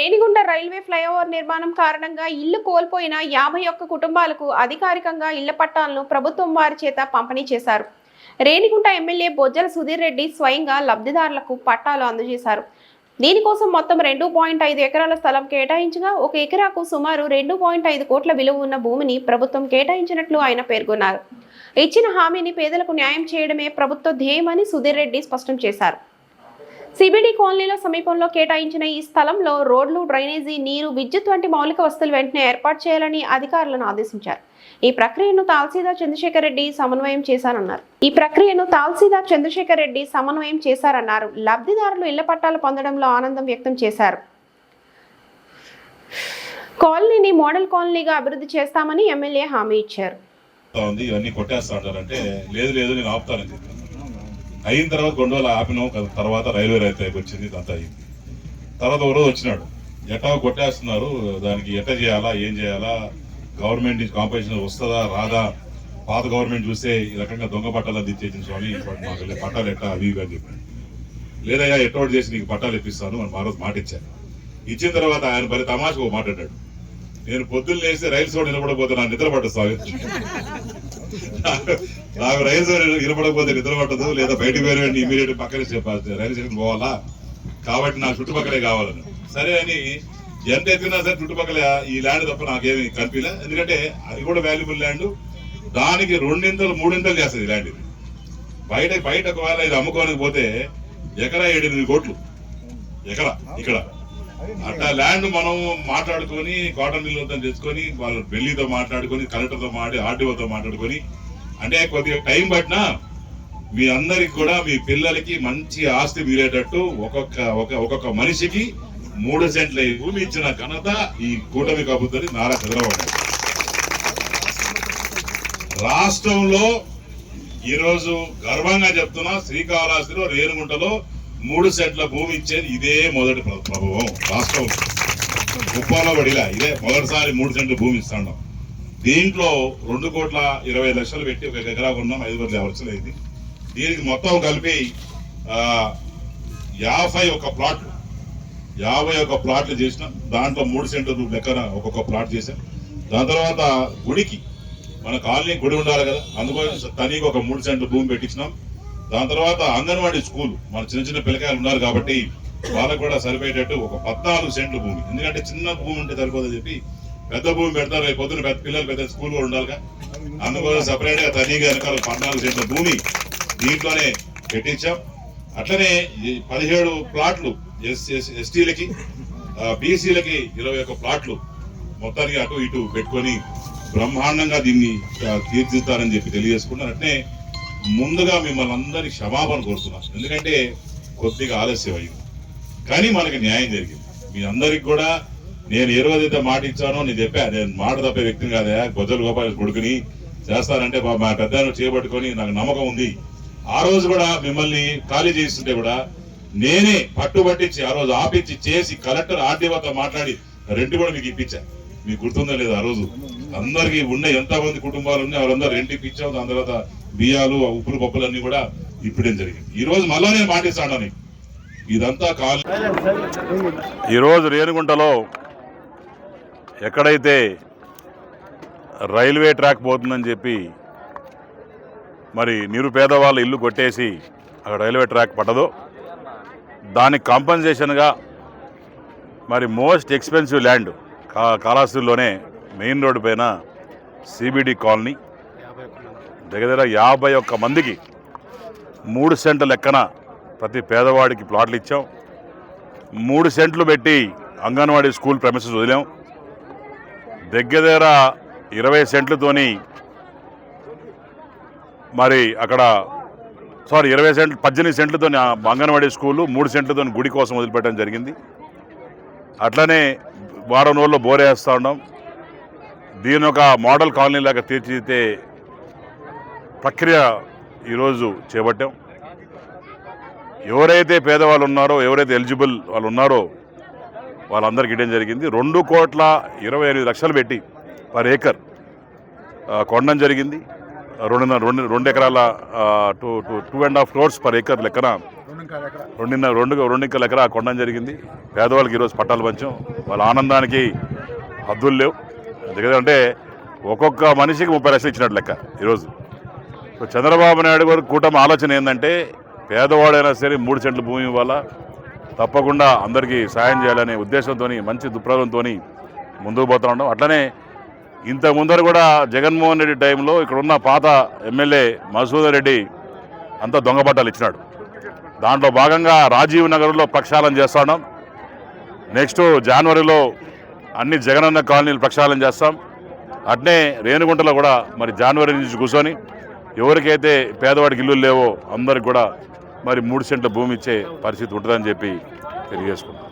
Renigunta railway flyover నిర్మాణం కారణంగా ఇల్లు కోల్పోయిన యాభై ఒక్క కుటుంబాలకు అధికారికంగా ఇళ్ళ పట్టాలను ప్రభుత్వం వారి చేత పంపిణీ చేశారు. రేణిగుంట ఎమ్మెల్యే బొజ్జల సుధీర్ రెడ్డి స్వయంగా లబ్ధిదారులకు పట్టాలు అందజేశారు. దీనికోసం మొత్తం రెండు పాయింట్ ఐదు ఎకరాల స్థలం కేటాయించగా ఒక ఎకరాకు సుమారు రెండు పాయింట్ ఐదు కోట్ల విలువ ఉన్న భూమిని ప్రభుత్వం కేటాయించినట్లు ఆయన పేర్కొన్నారు. ఇచ్చిన హామీని పేదలకు న్యాయం చేయడమే ప్రభుత్వ ధ్యేయమని సుధీర్ రెడ్డి స్పష్టం చేశారు. సిబిడి కాలనీలో సమీపంలో కేటాయించిన ఈ స్థలంలో రోడ్లు డ్రైనేజీ నీరు విద్యుత్ వంటి మౌలిక వసతులు వెంటనే ఏర్పాటు చేయాలని అధికారులను ఆదేశించారు. ఈ ప్రక్రియను తాల్సీదార్ చంద్రశేఖర్ రెడ్డి సమన్వయం చేశారన్నారు. ఈ ప్రక్రియను తాల్సీదార్ చంద్రశేఖర్ రెడ్డి సమన్వయం చేశారన్నారు. లబ్ధిదారులు ఇళ్ళ పట్టాలు పొందడంలో ఆనందం వ్యక్తం చేశారు. కాలనీని మోడల్ కాలనీగా అభివృద్ధి చేస్తామని ఎమ్మెల్యే హామీ ఇచ్చారు. ఇవన్నీ కొట్టేస్తా ఉంటారంటే లేదు లేదు నేను ఆపుతానని చెప్పాను అయిన తర్వాత గొండోలు ఆపినాం తర్వాత రైల్వే రైతు వచ్చింది ఇదంతా అయింది. తర్వాత ఒక రోజు వచ్చినాడు. ఎట్టా కొట్టేస్తున్నారు దానికి ఎట్ట చేయాలా ఏం చేయాలా గవర్నమెంట్ నుంచి కాంపిటీషన్ వస్తుందా రాదా? పాత గవర్నమెంట్ చూస్తే ఈ రకంగా దొంగ పట్టాలు అందించేసింది స్వామి మాకు పట్టాలు ఎట్టా అవి ఇవి అని చెప్పాడు. లేదయ్యా ఎట్టోటి చేసి నీకు పట్టాలు ఇప్పిస్తాను అని ఆ రోజు మాట ఇచ్చాను ఇచ్చిన తర్వాత ఆయన మరి తమాషకు ఒక మాట్లాడాడు నేను పొద్దున్న లేస్తే రైలు సోడ నిలబడకపోతే నా నిద్ర పట్టదు స్వామి. నాకు రైలు సోడ నిలబడకపోతే నిద్ర పట్టదు లేదా బయటకు పోయిన ఇమీడియట్ పక్కనే చెప్పాలి. రైలు స్టేషన్ పోవాలా? కాబట్టి నాకు చుట్టుపక్కలే కావాలని. సరే అని ఎంత ఎత్తున్నా సరే చుట్టుపక్కల ఈ ల్యాండ్ తప్ప నాకేమి కనిపించలే. ఎందుకంటే అది కూడా వాల్యుబుల్ ల్యాండ్ దానికి రెండింతలు మూడింతలు చేస్తుంది ఈ ల్యాండ్ ఇది. బయట బయట ఒకవేళ ఇది అమ్ముకోనికి పోతే ఎకరా ఏడెనిమిది కోట్లు. ఎకరా ఇక్కడ. అట్లా ల్యాండ్ మనం మాట్లాడుకొని కాటన్ మిల్ వద్ద తెచ్చుకొని వాళ్ళు ఢిల్లీతో మాట్లాడుకొని కలెక్టర్తో మాట్లాడి ఆర్టీఓతో మాట్లాడుకొని అంటే కొద్దిగా టైం పట్టినా మీ అందరికి కూడా మీ పిల్లలకి మంచి ఆస్తి మిగిలేటట్టు ఒక్కొక్క ఒక- ఒక్కొక్క మనిషికి మూడు సెంట్ల భూమి ఇచ్చిన ఘనత ఈ కూటమి కబుద్దని నారా చంద్రబాబు రాష్ట్రంలో ఈరోజు గర్వంగా చెప్తున్నా శ్రీకాళహస్తిలో రేణుగుంటలో మూడు సెంట్ల భూమి ఇచ్చేది ఇదే మొదటి ప్ర- ప్రభుత్వం రాష్ట్రంలో కుప్పంలో పడిలా ఇదే మొదటిసారి మూడు సెంట్లు భూమి ఇస్తాను దీంట్లో రెండు కోట్ల ఇరవై లక్షలు పెట్టి ఒక ఎకరా కొన్నాం ఐదు వందల యాభై లక్షలు అయింది. దీనికి మొత్తం కలిపి యాభై ఒక ప్లాట్లు యాభై ఒక ప్లాట్లు చేసినాం. దాంట్లో మూడు సెంట్లు లెక్కన ఒక్కొక్క ప్లాట్ చేసాం దాని తర్వాత గుడికి మన కాలనీ గుడి ఉండాలి కదా అందుకోసం తనీకి ఒక మూడు సెంట్లు భూమి పెట్టించినాం. దాని తర్వాత అంగన్వాడీ స్కూల్ మన చిన్న చిన్న పిల్లకాయలు ఉన్నారు కాబట్టి వాళ్ళకు కూడా సరిపోయేటట్టు ఒక పద్నాలుగు సెంట్లు భూమి. ఎందుకంటే చిన్న భూమి ఉంటే సరిపోదని చెప్పి పెద్ద భూమి పెడతారు రేపు పొద్దున పెద్ద పిల్లలు పెద్ద స్కూల్ కూడా ఉండాలిగా. అందుకోసం సపరేట్గా తనీగా వెనకాల పద్నాలుగు సెంట్ల భూమి దీంట్లోనే పెట్టించాం. అట్లనే పదిహేడు ప్లాట్లు ఎస్ ఎస్టీలకి బీసీలకి ఇరవై ఒక్క ప్లాట్లు మొత్తానికి అటు ఇటు పెట్టుకొని బ్రహ్మాండంగా దీన్ని ఆ, తీర్చిదిద్దారని చెప్పి తెలియజేసుకున్నారు. అట్నే ముందుగా మిమ్మల్ని అందరి క్షమాపణ కోరుతున్నాను ఎందుకంటే కొద్దిగా ఆలస్యం అయింది కానీ మనకి న్యాయం జరిగింది. మీ అందరికి కూడా నేను ఏ రోజైతే మాట ఇచ్చానో నేను చెప్పా నేను మాట తప్పే వ్యక్తిని కాదా. గొజ్జల గోపాల కొడుకుని చేస్తానంటే మా మా పెద్ద చేయబట్టుకొని నాకు నమ్మకం ఉంది. ఆ రోజు కూడా మిమ్మల్ని ఖాళీ చేస్తుంటే కూడా నేనే పట్టుబట్టించి ఆ రోజు ఆపించి చేసి కలెక్టర్ ఆర్డీఓతో మాట్లాడి రెంట్ కూడా మీకు ఇప్పించా. మీకు గుర్తుందో లేదు ఆ రోజు. అందరికి ఉన్న ఎంత మంది కుటుంబాలు ఉన్నాయి వాళ్ళందరూ రెంట్ ఇప్పించాం. దాని తర్వాత బియ్యాలు ఉప్పులు పప్పులు అన్ని కూడా ఇప్పడం జరిగింది. ఈ రోజు మళ్ళా నేను మాటిస్తాను ఇదంతా కాల్ ఈరోజు రేణుగుంటలో ఎక్కడైతే రైల్వే ట్రాక్ పోతుందని చెప్పి మరి నిరుపేద వాళ్ళ ఇల్లు కొట్టేసి అక్కడ రైల్వే ట్రాక్ పట్టదో దానికి కాంపన్సేషన్గా మరి మోస్ట్ ఎక్స్పెన్సివ్ ల్యాండ్ కా కాళహస్తిలోనే మెయిన్ రోడ్డు పైన సిబిడి కాలనీ. దగ్గర దగ్గర యాభై ఒక్క మందికి మూడు సెంట్ల లెక్కన ప్రతి పేదవాడికి ప్లాట్లు ఇచ్చాం. మూడు సెంట్లు పెట్టి అంగన్వాడీ స్కూల్ ప్రెమిసెస్ వదిలాం. దగ్గర దగ్గర ఇరవై సెంట్లతోని మరి అక్కడ సారీ ఇరవై సెంట్లు పద్దెనిమిది సెంట్లతో అంగన్వాడీ స్కూలు మూడు సెంట్లతో గుడి కోసం వదిలిపెట్టడం జరిగింది. అట్లనే వారం రోజుల్లో బోరేస్తూ ఉన్నాం. దీని ఒక మోడల్ కాలనీ లాగా తీర్చిదిద్దే ప్రక్రియ ఈరోజు చేపట్టాం. ఎవరైతే పేదవాళ్ళు ఉన్నారో ఎవరైతే ఎలిజిబుల్ వాళ్ళు ఉన్నారో వాళ్ళందరికీ ఇవ్వడం జరిగింది. రెండు కోట్ల ఇరవై ఎనిమిది లక్షలు పెట్టి పర్ ఏకర్ కొనడం జరిగింది. రెండున్నర రెండు రెండు ఎకరాల two two two and half crores per acre లెక్కన రెండున్నర రెండు రెండున్నర ఎకరా కొనడం జరిగింది. పేదవాళ్ళకి ఈరోజు పట్టాలు పంచం. వాళ్ళ ఆనందానికి హద్దులు లేవు. ఎందుకంటే ఒక్కొక్క మనిషికి ముప్పై లక్షలు ఇచ్చినట్టు లెక్క ఈరోజు. సో చంద్రబాబు నాయుడు గారు కూటమి ఆలోచన ఏంటంటే పేదవాడైనా సరే మూడు సెంట్ల భూమి ఇవ్వాలా? తప్పకుండా అందరికీ సాయం చేయాలనే ఉద్దేశంతో మంచి దుప్రదంతో ముందుకు పోతా ఉన్నాం. అట్లనే ఇంత ముందర కూడా జగన్మోహన్ రెడ్డి టైంలో ఇక్కడ ఉన్న పాత ఎమ్మెల్యే మసూదర్ రెడ్డి అంత దొంగ బట్టాలు ఇచ్చినాడు. దాంట్లో భాగంగా రాజీవ్ నగర్లో ప్రక్షాళన చేస్తున్నాం నెక్స్ట్ జనవరిలో అన్ని జగనన్న కాలనీలు ప్రక్షాళన చేస్తాం. అట్నే రేణుగుంటలో కూడా మరి జనవరి నుంచి కూర్చొని ఎవరికైతే పేదవాడికి ఇల్లు లేవో అందరికి కూడా మరి మూడు సెంట్ల భూమి ఇచ్చే పరిస్థితి ఉంటుందని చెప్పి తెలియజేసుకున్నాం